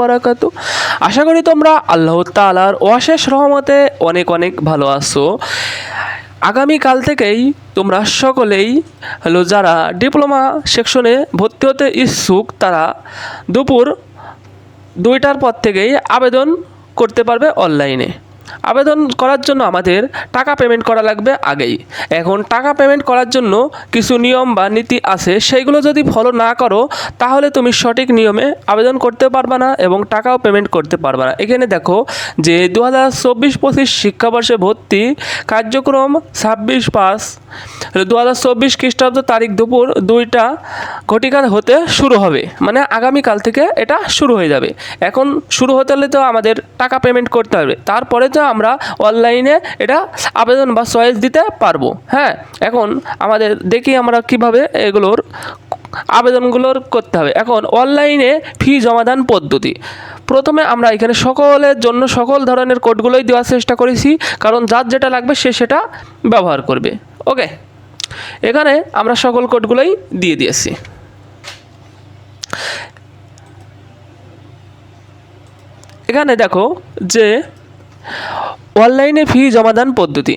বারাকাতু আশা করি তোমরা আল্লাহ তালার অশেষ রহমতে অনেক অনেক ভালো আছো। আগামীকাল থেকেই তোমরা সকলেই হলো যারা ডিপ্লোমা সেকশনে ভর্তি হতে ইচ্ছুক, তারা দুপুর দুইটার পর থেকেই আবেদন করতে পারবে অনলাইনে। আবেদন করার জন্য আমাদের টাকা পেমেন্ট করা লাগবে আগেই। এখন টাকা পেমেন্ট করার জন্য কিছু নিয়ম বা নীতি আছে, সেইগুলো যদি ফলো না করো, তাহলে তুমি সঠিক নিয়মে আবেদন করতে পারবে না এবং টাকাও পেমেন্ট করতে পারবে না। এখানে দেখো যে দু হাজার চব্বিশ পঁচিশ শিক্ষাবর্ষে ভর্তি কার্যক্রম ছাব্বিশ পাঁচ দু হাজার চব্বিশ খ্রিস্টাব্দ তারিখ দুপুর দুইটা ঘটিকা হতে শুরু হবে। মানে আগামীকাল থেকে এটা শুরু হয়ে যাবে। এখন শুরু হতে হলে তো আমাদের টাকা পেমেন্ট করতে হবে। তারপরে তো আমরা অনলাইনে এটা আবেদন বা চয়েস দিতে পারব। হ্যাঁ এখন আমাদের দেখি আমরা কীভাবে এগুলোর আবেদনগুলোর করতে হবে। এখন অনলাইনে ফি জমাদান পদ্ধতি। প্রথমে আমরা এখানে সকলের জন্য সকল ধরনের কোডগুলোই দেওয়ার চেষ্টা করেছি, কারণ যার যেটা লাগবে সে সেটা ব্যবহার করবে। ওকে? এখানে আমরা সকল কোডগুলোই দিয়ে দিয়েছি। এখানে দেখো যে অনলাইনে ফি জমাদান পদ্ধতি।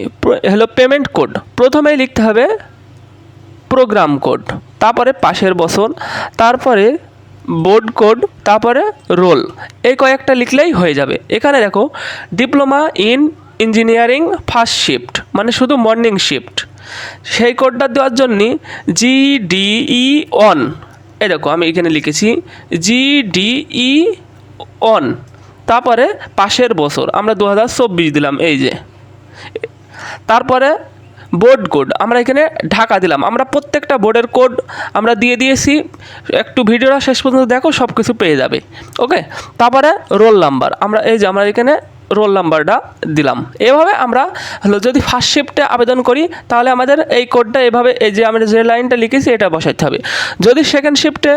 হলো পেমেন্ট কোড প্রথমেই লিখতে হবে প্রোগ্রাম কোড তারপরে পাশের বছর, তারপরে বোর্ড কোড তারপরে রোল এই কয়েকটা লিখলেই হয়ে যাবে। এখানে দেখো diploma in engineering first shift মানে শুধু মর্নিং শিফট সেই কোডটা দেওয়ার জন্যে জিডিই অন এই দেখো আমি এখানে লিখেছি জিডিই অন তারপরে পাশের বছর, আমরা দু হাজার চব্বিশ দিলাম, এই যে। তারপরে বোর্ড কোড আমরা এখানে ঢাকা দিলাম। আমরা প্রত্যেকটা বোর্ডের কোড আমরা দিয়ে দিয়েছি, একটু ভিডিওটা শেষ পর্যন্ত দেখো সব কিছু পেয়ে যাবে। ওকে তারপরে রোল নাম্বার আমরা এই যে, আমরা এখানে রোল নাম্বারটা দিলাম। এভাবে আমরা হলো, যদি ফার্স্ট শিফটে আবেদন করি, তাহলে আমাদের এই কোডটা এভাবে, এই যে, আমরা যে লাইনটা লিখেছি, এটা বসাতে হবে। যদি সেকেন্ড শিফটে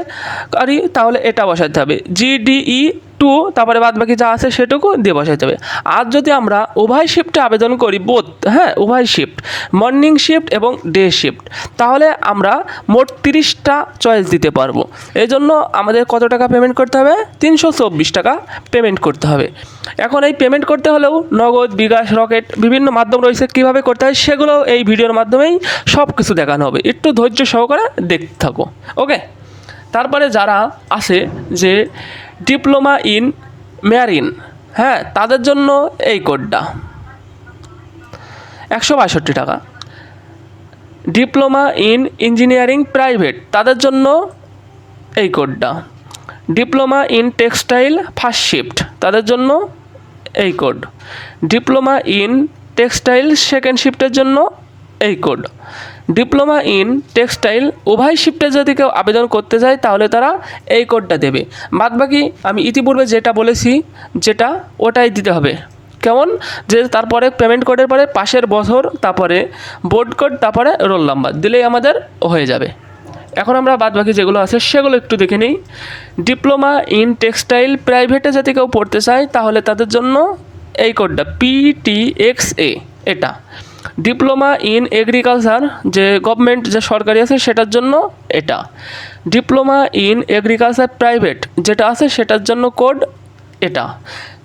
করি, তাহলে এটা বসাতে হবে। জিডিই টু তারপরে বাদ বাকি যা আছে সেটুকু দিয়ে বসাতে হবে। আর যদি আমরা উভয় শিফটে আবেদন করি বোধ হ্যাঁ উভয় শিফট মর্নিং শিফট এবং ডে শিফট তাহলে আমরা মোট তিরিশটা চয়েস দিতে পারব। এই জন্য আমাদের কত টাকা পেমেন্ট করতে হবে? তিনশো চব্বিশ টাকা পেমেন্ট করতে হবে। এখন এই পেমেন্ট করতে হলেও নগদ, বিকাশ, রকেট বিভিন্ন মাধ্যম রয়েছে, কীভাবে করতে হয় সেগুলো এই ভিডিওর মাধ্যমেই সব কিছু দেখানো হবে। একটু ধৈর্য সহকারে দেখতে থাকো ওকে তারপরে যারা আছে যে ডিপ্লোমা ইন ম্যারিন। হ্যাঁ তাদের জন্য এই কোডটা। একশো বাষট্টি টাকা। ডিপ্লোমা ইন ইঞ্জিনিয়ারিং প্রাইভেট, তাদের জন্য এই কোডটা। Diploma in textile first shift, তাদের জন্য এই code. Diploma in textile second শিফটের জন্য এই কোড। ডিপ্লোমা ইন টেক্সটাইল, উভয় শিফটে যদি কেউ আবেদন করতে চায় তাহলে তারা এই কোডটা দেবে। বাদবাকি আমি ইতিপূর্বে যেটা বলেছি, যেটা ওটাই দিতে হবে। কেমন? যে তারপরে পেমেন্ট কোডের পরে পাশের বছর, তারপরে বোর্ড কোড তারপরে রোল নাম্বার দিলেই আমাদের হয়ে যাবে। এখন আমরা বাদ বাকি যেগুলো আছে, সেগুলো একটু দেখে নিই। ডিপ্লোমা ইন টেক্সটাইল প্রাইভেটে যদি কেউ পড়তে চায়, তাহলে তাদের জন্য এই কোডটা পিটিএক্স এ এটা। ডিপ্লোমা ইন এগ্রিকালচার যে গভর্নমেন্ট যে সরকারি আছে সেটার জন্য এটা। ডিপ্লোমা ইন এগ্রিকালচার প্রাইভেট যেটা আছে সেটার জন্য কোড এটা।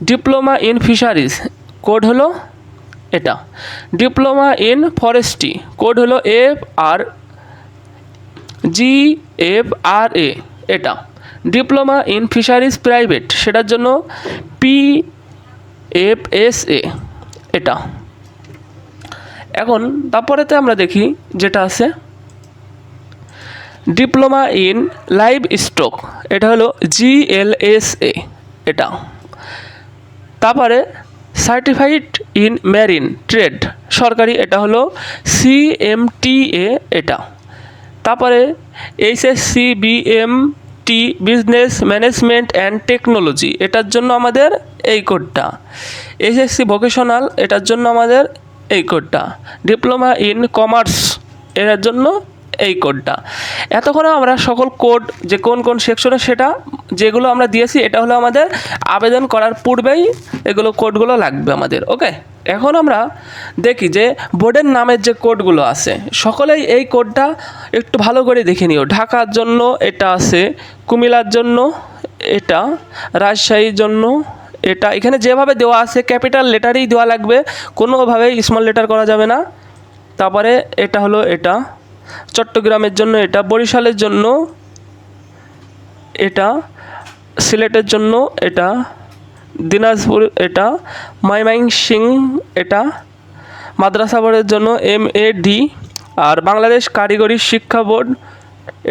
ডিপ্লোমা ইন ফিশারিজ কোড হলো এটা। ডিপ্লোমা ইন ফরেস্ট্রি কোড হলো F R G, F R A এটা। ডিপ্লোমা ইন ফিশারিজ প্রাইভেট সেটার জন্য পি এফ এস এ এটা। এখন তারপরেতে আমরা দেখি যেটা আছে। ডিপ্লোমা ইন লাইভ স্টক এটা হলো জিএলএসএ এটা। তারপরে সার্টিফাইড ইন ম্যারিন ট্রেড, সরকারি এটা হলো সিএমটিএ এটা। তারপরে HSC BMT business management and technology, এটার জন্য আমাদের এই কোডটা। এইচএসসি ভোকেশনাল, এটার জন্য আমাদের এই কোডটা ডিপ্লোমা ইন কমার্স এর জন্য এই কোডটা এতক্ষণে আমরা সকল কোড যে কোন কোন সেকশনে সেটা, যেগুলো আমরা দিয়েছি, এটা হলো আমাদের আবেদন করার পূর্বেই এগুলো কোডগুলো লাগবে আমাদের ওকে এখন আমরা দেখি যে বোর্ডের নামের যে কোডগুলো আছে, সকলেই এই কোডটা একটু ভালো করে দেখে নিও। ঢাকার জন্য এটা আছে, কুমিল্লার জন্য এটা, রাজশাহীর জন্য এটা এখানে যেভাবে দেওয়া আছে ক্যাপিটাল লেটারেই দেওয়া লাগবে, কোনোভাবেই স্মল লেটার করা যাবে না। তারপরে এটা হলো এটা, চট্টগ্রামের জন্য এটা, বরিশালের জন্য এটা, সিলেটের জন্য এটা, দিনাজপুর এটা মাইমাইং সিং এটা, মাদ্রাসা বোর্ডের জন্য M A D R Bangladesh কারিগরি শিক্ষা বোর্ড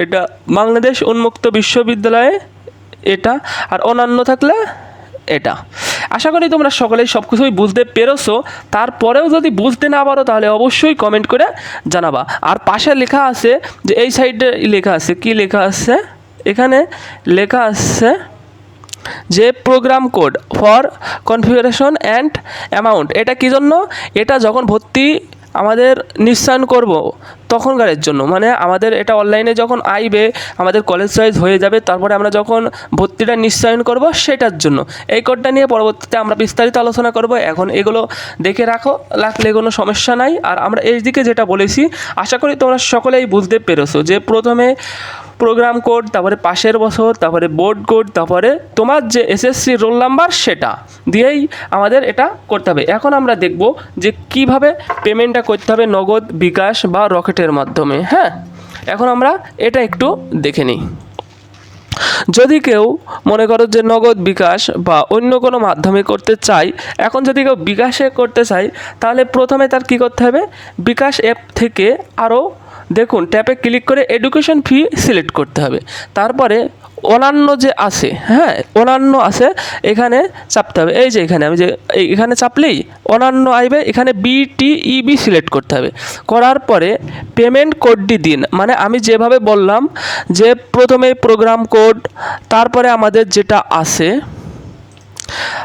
এটা, বাংলাদেশ উন্মুক্ত বিশ্ববিদ্যালয়ে এটা, আর অন্যান্য থাকলে এটা। আশা করি তোমরা সকলেই সব কিছুই বুঝতে পেরেছ। তারপরেও যদি বুঝতে না পারো, তাহলে অবশ্যই কমেন্ট করে জানাবা। আর পাশে লেখা আছে যে, এই সাইডে লেখা আছে, কি লেখা আছে? এখানে লেখা আছে যে program code for configuration and amount এটা কী জন্য? এটা যখন ভর্তি আমাদের নিঃসান করব তখনকারের জন্য। মানে আমাদের এটা অনলাইনে যখন আইবে, আমাদের কলেজ চয়েস হয়ে যাবে, তারপরে আমরা যখন ভর্তিটা নিশ্চয়ন করব সেটার জন্য। এই কোডটা নিয়ে পরবর্তীতে আমরা বিস্তারিত আলোচনা করব। এখন এগুলো দেখে রাখো, রাখলে কোনো সমস্যা নাই। আর আমরা এই দিকে যেটা বলেছি, আশা করি তোমরা সকলেই বুঝতে পেরেছ যে প্রথমে প্রোগ্রাম কোড তারপরে পাশের বছর, তারপরে বোর্ড কোড তারপরে তোমার যে এসএসসি রোল নাম্বার সেটা দিয়েই আমাদের এটা করতে হবে। এখন আমরা দেখব যে কীভাবে পেমেন্টটা করতে হবে নগদ, বিকাশ বা রকেটের মাধ্যমে হ্যাঁ? এখন আমরা এটা একটু দেখে নিই। যদি কেউ মনে করো যে নগদ, বিকাশ বা অন্য কোনো মাধ্যমে করতে চাই এখন যদি কেউ বিকাশে করতে চাই তাহলে প্রথমে তার কী করতে হবে? বিকাশ অ্যাপ থেকে আরও দেখুন ট্যাপে ক্লিক করে এডুকেশন ফি সিলেক্ট করতে হবে। তারপরে অন্যান্য যে আছে হ্যাঁ অন্যান্য আছে, এখানে চাপতে হবে। এই যে এখানে, আমি যে এখানে চাপলেই অন্যান্য আইবে, এখানে বিটিইবি সিলেক্ট করতে হবে। করার পরে পেমেন্ট কোডটি দিন। মানে আমি যেভাবে বললাম যে প্রথমে প্রোগ্রাম কোড, তারপরে আমাদের যেটা আছে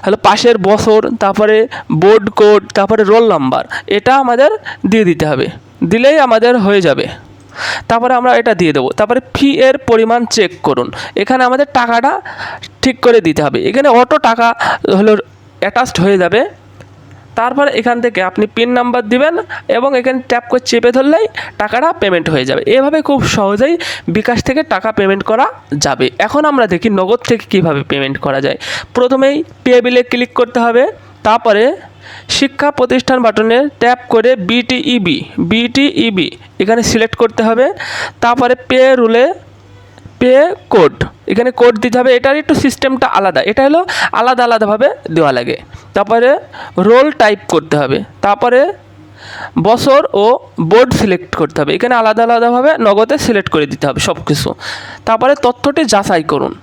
হ্যালো পাশের বছর, তারপরে বোর্ড কোড, তারপরে রোল নাম্বার, এটা আমাদের দিয়ে দিতে হবে। দিলেই আমাদের হয়ে যাবে। তারপরে আমরা এটা দিয়ে দেবো। তারপরে ফি এর পরিমাণ চেক করুন। এখানে আমাদের টাকাটা ঠিক করে দিতে হবে। এখানে অটো টাকা হলো অ্যাটাচড হয়ে যাবে। তারপরে এখান থেকে আপনি পিন নাম্বার দিবেন এবং এখানে ট্যাপ করে চেপে ধরলেই টাকাটা পেমেন্ট হয়ে যাবে। এভাবে খুব সহজেই বিকাশ থেকে টাকা পেমেন্ট করা যাবে। এখন আমরা দেখি নগদ থেকে কীভাবে পেমেন্ট করা যায়। প্রথমেই পে বিলে ক্লিক করতে হবে। তারপরে শিক্ষা প্রতিষ্ঠান বাটনে ট্যাপ করে বিটিইবি বিটিইবি এখানে সিলেক্ট করতে হবে। তারপরে পে রুলে পে কোড এখানে কোড দিতে হবে। এটার একটু সিস্টেমটা আলাদা। এটা হলো আলাদা আলাদাভাবে দেওয়া লাগে। তারপরে রোল টাইপ করতে হবে। তারপরে বছর ও বোর্ড সিলেক্ট করতে হবে। এখানে আলাদা আলাদাভাবে নগদে সিলেক্ট করে দিতে হবে সব কিছু তারপরে তথ্যটি যাচাই করুন।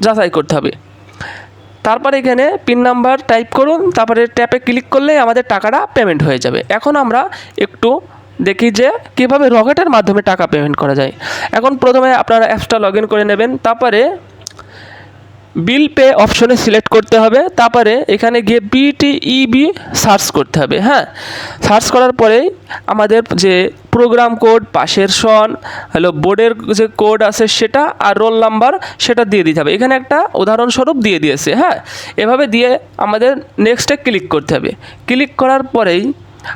যাচাই করতে হবে। তারপরে এখানে পিন নাম্বার টাইপ করুন, তারপরে ট্যাপে ক্লিক করলেই আমাদের টাকাটা পেমেন্ট হয়ে যাবে। এখন আমরা একটু দেখি যে কীভাবে রকেটের মাধ্যমে টাকা পেমেন্ট করা যায়। এখন প্রথমে আপনারা অ্যাপসটা লগ করে নেবেন, তারপরে বিল পে অপশনে সিলেক্ট করতে হবে, তারপরে এখানে গিয়ে বিটিইবি সার্চ করতে হবে হ্যাঁ? সার্চ করার পরেই আমাদের যে প্রোগ্রাম কোড পাশের সন হলো বোর্ডের যে কোড আছে সেটা আর রোল নাম্বার সেটা দিয়ে দিতে হবে। এখানে একটা উদাহরণস্বরূপ দিয়ে দিয়েছে হ্যাঁ? এভাবে দিয়ে আমাদের নেক্সটে ক্লিক করতে হবে। ক্লিক করার পরেই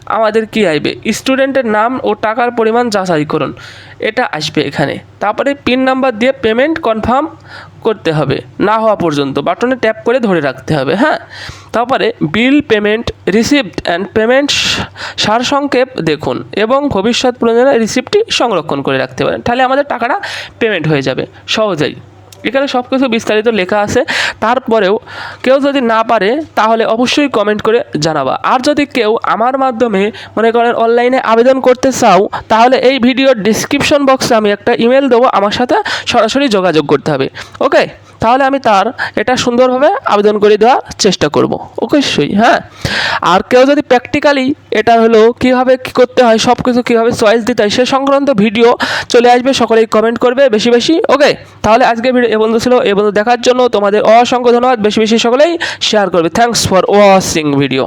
আমাদের কি আসবে স্টুডেন্টের নাম ও টাকার পরিমাণ যাচাই করুন। এটা আসবে এখানে। তারপরে পিন নাম্বার দিয়ে পেমেন্ট কনফার্ম করতে হবে। না হওয়া পর্যন্ত বাটনে ট্যাপ করে ধরে রাখতে হবে হ্যাঁ? তারপরে bill payment receipt and payment সারসংক্ষেপ দেখুন এবং ভবিষ্যৎ প্রয়োজনে রিসিপ্টটি সংরক্ষণ করে রাখতে পারেন। তাহলে আমাদের টাকাটা পেমেন্ট হয়ে যাবে। সহজেই। এখানে সব কিছু বিস্তারিত লেখা আছে। তারপরেও কেউ যদি না পারে, তাহলে অবশ্যই কমেন্ট করে জানাবা। আর যদি কেউ আমার মাধ্যমে মনে করেন অনলাইনে আবেদন করতে চাও, তাহলে এই ভিডিওর ডিসক্রিপশন বক্সে আমি একটা ইমেল দেবো। আমার সাথে সরাসরি যোগাযোগ করতে হবে। ওকে তাহলে আমি তার এটা সুন্দরভাবে আবেদন করে দেওয়ার চেষ্টা করব। অবশ্যই হ্যাঁ? আর কেউ যদি প্র্যাকটিক্যালি এটা হলো কীভাবে কী করতে হয় সব কিছু কীভাবে চয়েস দিতে হয়, সে সংক্রান্ত ভিডিও চলে আসবে, সকলেই কমেন্ট করবে বেশি বেশি ওকে তাহলে আজকে ভিডিও এ বন্ধু ছিল, এ বন্ধু দেখার জন্য তোমাদের অসংখ্য ধন্যবাদ, বেশি বেশি সকলেই শেয়ার করবে। Thanks for watching video